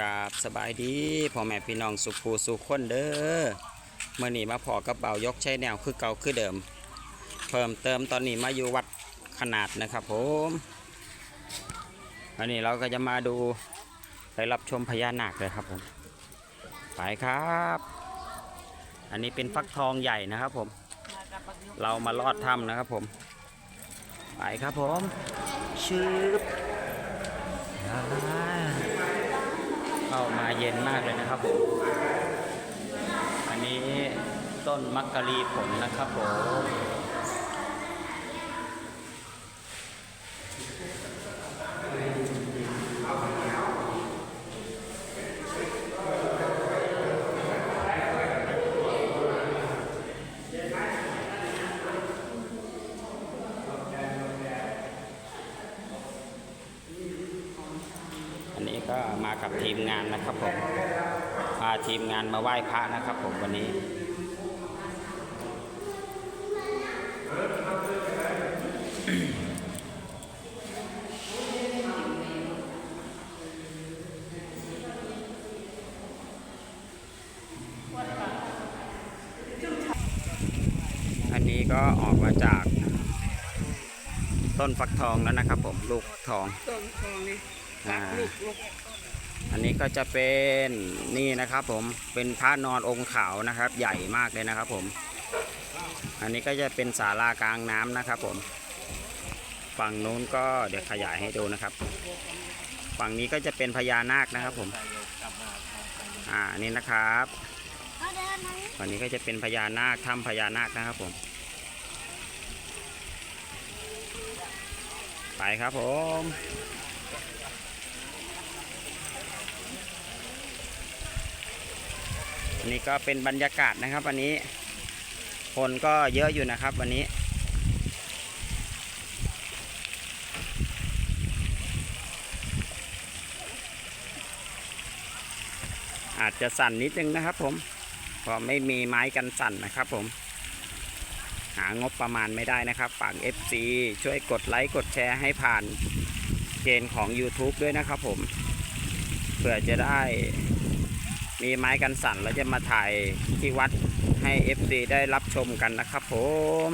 กราบสบายดีพ่อแม่พี่น้องสุขูสุขคนเด้อเมื่อนี้มาพอกับเบายกใช้แนวคือเก่าคือเดิม เพิ่มเติมตอนนี้มาอยู่วัดขนาดนะครับผมอันนี้เราก็จะมาดูไปรับชมพญานาคเลยครับผมไปครับ อันนี้เป็นฟักทองใหญ่นะครับผม เรามาลอดถ้ำนะครับผมไปครับผมชืบอ่า เข้ามาเย็นมากเลยนะครับผม อันนี้ต้นมักกะลีผลนะครับผม อันนี้ ก็มากับทีมงานนะครับผมพาทีมงานมาไหว้พระนะครับผมวันนี้อันนี้ก็ออกมาจากต้นฟักทองแล้วนะครับผม ลูกฟักทอง ต้นทองนี่อ่า ลูกลูก อันนี้ก็จะเป็นนี่นะครับผมเป็นพระนอนองค์ขาวนะครับ ใหญ่มากเลยนะครับผม อันนี้ก็จะเป็นศาลากลางน้ำนะครับผม ฝั่งนู้นก็เดี๋ยวขยายให้ดูนะครับ ฝั่งนี้ก็จะเป็นพญานาคนะครับผม อ่านี่นะครับเขาเดินมาฝั่งนี้ก็จะเป็นพญานาคถ้ำพญานาคนะครับผมไปครับผม นนี้ก็เป็นบรรยากาศนะครับ วันนี้ คนก็เยอะอยู่นะครับ วันนี้อาจจะสั่นนิดนึงนะครับผมเพราะไม่มีไม้กันสั่นนะครับผม หางบประมาณไม่ได้นะครับฝาก FC ช่วยกดไลค์กดแชร์ให้ผ่านเกณฑ์ของ YouTube ด้วยนะครับผม เพื่อจะได้ มีไม้กันสั่นแล้วจะมาถ่ายที่วัดให้ FC ได้รับชมกันนะครับผม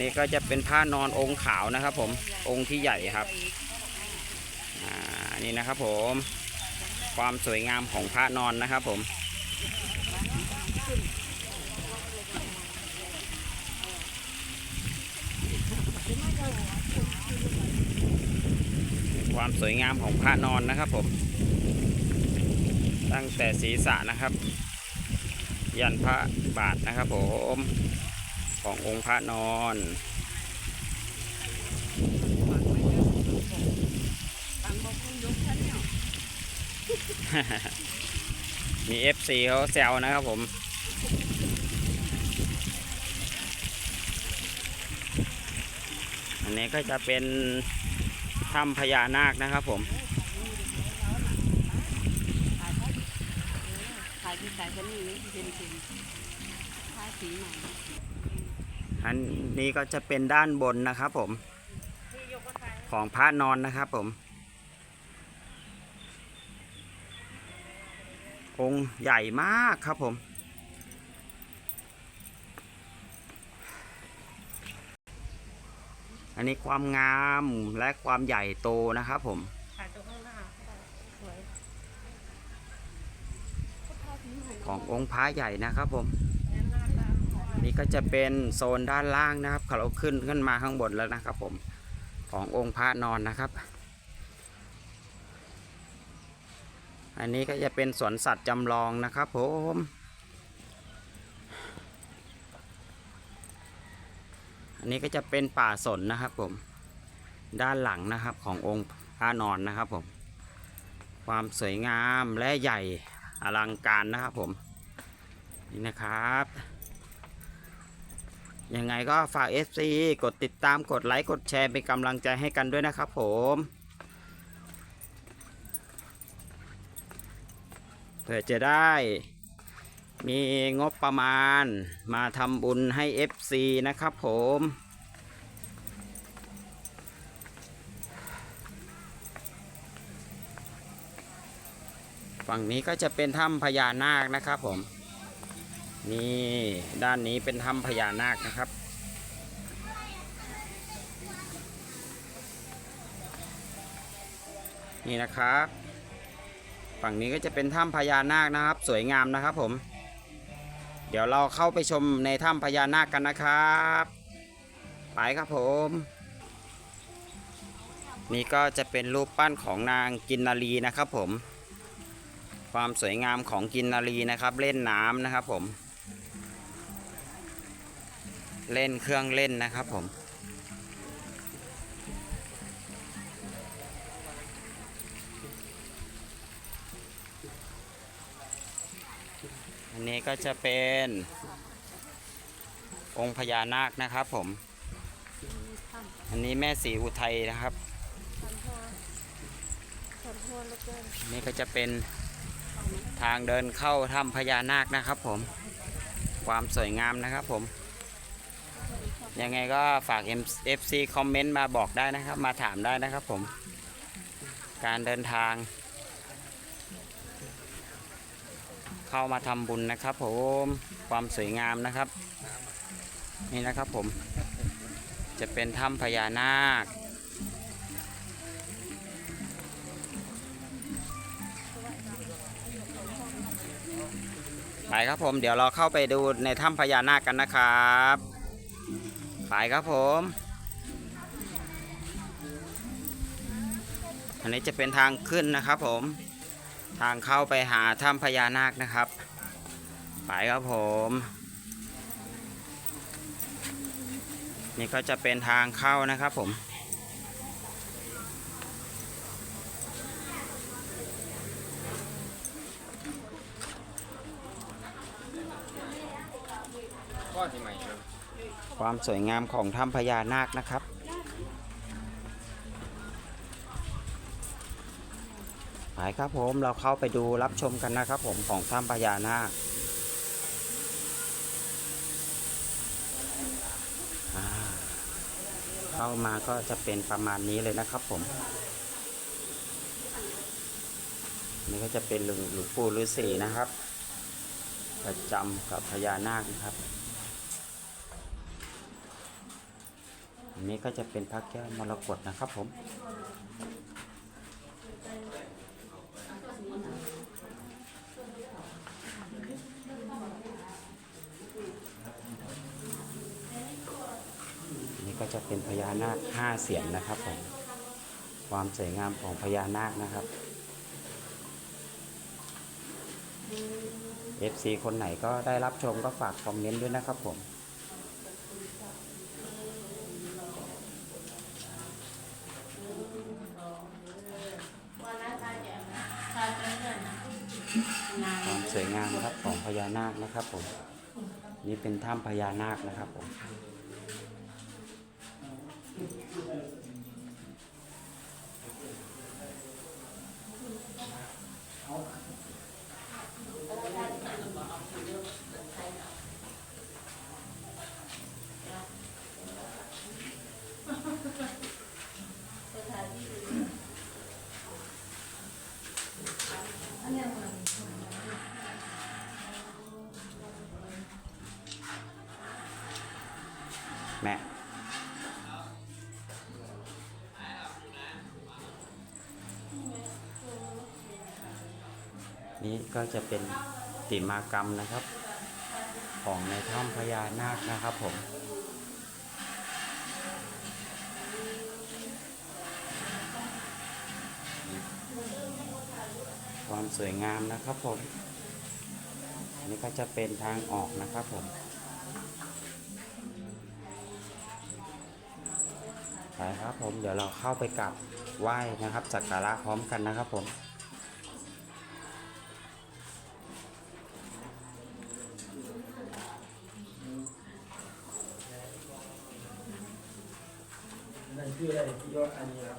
นี่ก็จะเป็นผ้านอนองค์ขาวนะครับ ผมองค์ที่ใหญ่ครับอ่านี่นะครับผม ความสวยงามของผ้านอนนะครับผม ความสวยงามของพระนอนนะครับผม ตั้งแต่ศีรษะนะครับ ยันพระบาทนะครับผม ขององค์พระนอนตังบอกคุณยกชั้นเนี่ยมี FC เขาแซวนะครับผม อันนี้ก็จะเป็น ถ้ำพญานาคนะครับผมอันนี้ก็จะเป็นด้านบนนะครับผม ของพระนอนนะครับผม องค์ใหญ่มากครับผม อันนี้ความงามและความใหญ่โตนะครับผมขายตรงข้างหน้าสวยขององค์พระใหญ่นะครับผม นี่ก็จะเป็นโซนด้านล่างนะครับเราขึ้นขึ้นมาข้างบนแล้วนะครับผม ขององค์พระนอนนะครับ อันนี้ก็จะเป็นสวนสัตว์จำลองนะครับผม อันนี้ก็จะเป็นป่าสนนะครับผม ด้านหลังนะครับขององค์พระนอนนะครับผม ความสวยงามและใหญ่อลังการนะครับผม นี่นะครับ ยังไงก็ฝาก FC กดติดตามกดไลค์กดแชร์เป็นกำลังใจให้กันด้วยนะครับผมเพื่อจะได้ มีงบประมาณมาทำบุญให้ FC นะครับผม ฝั่งนี้ก็จะเป็นถ้ำพญานาคนะครับผม นี่ด้านนี้เป็นถ้ำพญานาคนะครับนี่นะครับ ฝั่งนี้ก็จะเป็นถ้ำพญานาคนะครับ สวยงามนะครับผม เดี๋ยวเราเข้าไปชมในถ้ำพญานาคกันนะครับ ไปครับผม นี่ก็จะเป็นรูปปั้นของนางกินนารีนะครับผม ความสวยงามของกินนารีนะครับ เล่นน้ำนะครับผม เล่นเครื่องเล่นนะครับผม นี้ก็จะเป็นองค์พญานาคนะครับผม อันนี้แม่สีอุทัยนะครับ นี่ก็จะเป็นทางเดินเข้าถ้ำพญานาคนะครับผม ความสวยงามนะครับผม ยังไงก็ฝาก FC คอมเมนต์มาบอกได้นะครับ มาถามได้นะครับผม การเดินทาง เข้ามาทำบุญนะครับ ผมความสวยงามนะครับ นี่นะครับผมจะเป็นถ้ำพญานาคไปครับผมเดี๋ยวเราเข้าไปดูในถ้ำพญานาคกันนะครับไปครับผม อันนี้จะเป็นทางขึ้นนะครับผม ทางเข้าไปหาถ้ำพญานาคนะครับ ไปครับผม นี่ก็จะเป็นทางเข้านะครับผมความสวยงามของถ้ำพญานาคนะครับ ไปครับผมเราเข้าไปดูรับชมกันนะครับผมของถ้ำพญานาคเข้ามาก็จะเป็นประมาณนี้เลยนะครับผม นี่ก็จะเป็นหลวงหลวงปู่ฤาษีนะครับ ประจำกับพญานาคนะครับอันนี้ก็จะเป็นพระแก้วมรกตนะครับผม อันนี้ก็ จะเป็นพญานาคห้าเสียนนะครับผมความสวยงามของพญานาคนะครับ FC คนไหนก็ได้รับชมก็ฝากคอมเมนต์ด้วยนะครับผมความสวยงามนะครับของพญานาคนะครับผม นี่เป็นถ้ำพญานาคนะครับผม Thank you. นี่ก็จะเป็นติมากรรมนะครับ ของในถ้ำพญานาคนะครับผมความสวยงามนะครับผมอันนี้ก็จะเป็นทางออกนะครับผมไปครับผมเดี๋ยวเราเข้าไปกราบไหว้นะครับสักการะพร้อมกันนะครับผม นคืออะ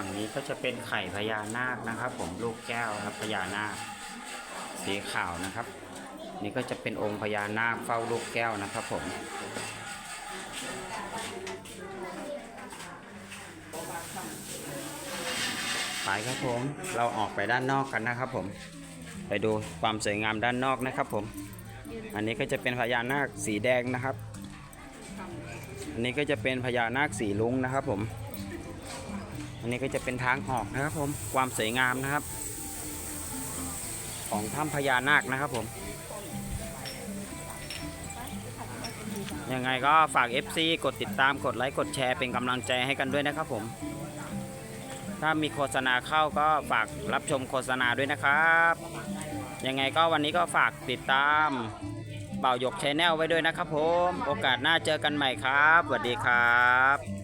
ฝั่งนี้ก็จะเป็นไข่พญานาคนะครับ ผมลูกแก้วครับพญานาคสีขาวนะครับ นี่ก็จะเป็นองค์พญานาคเฝ้าลูกแก้วนะครับ ผมไปครับผมเราออกไปด้านนอกกันนะครับผม ไปดูความสวยงามด้านนอกนะครับ ผม อันนี้ก็จะเป็นพญานาคสีแดงนะครับอันนี้ก็จะเป็นพญานาคสีลุงนะครับ ผม นี้ก็จะเป็นทางออกนะครับผมความสวยงามนะครับ ของถ้ำพญานาคนะครับผมยังไงก็ฝาก FC กดติดตามกดไลค์กดแชร์เป็นกำลังใจให้กันด้วยนะครับผม ถ้ามีโฆษณาเข้าก็ฝากรับชมโฆษณาด้วยนะครับ ยังไงก็วันนี้ก็ฝากติดตามเป่าหยกชแนลไว้ด้วยนะครับผม โอกาสหน้าเจอกันใหม่ครับสวัสดีครับ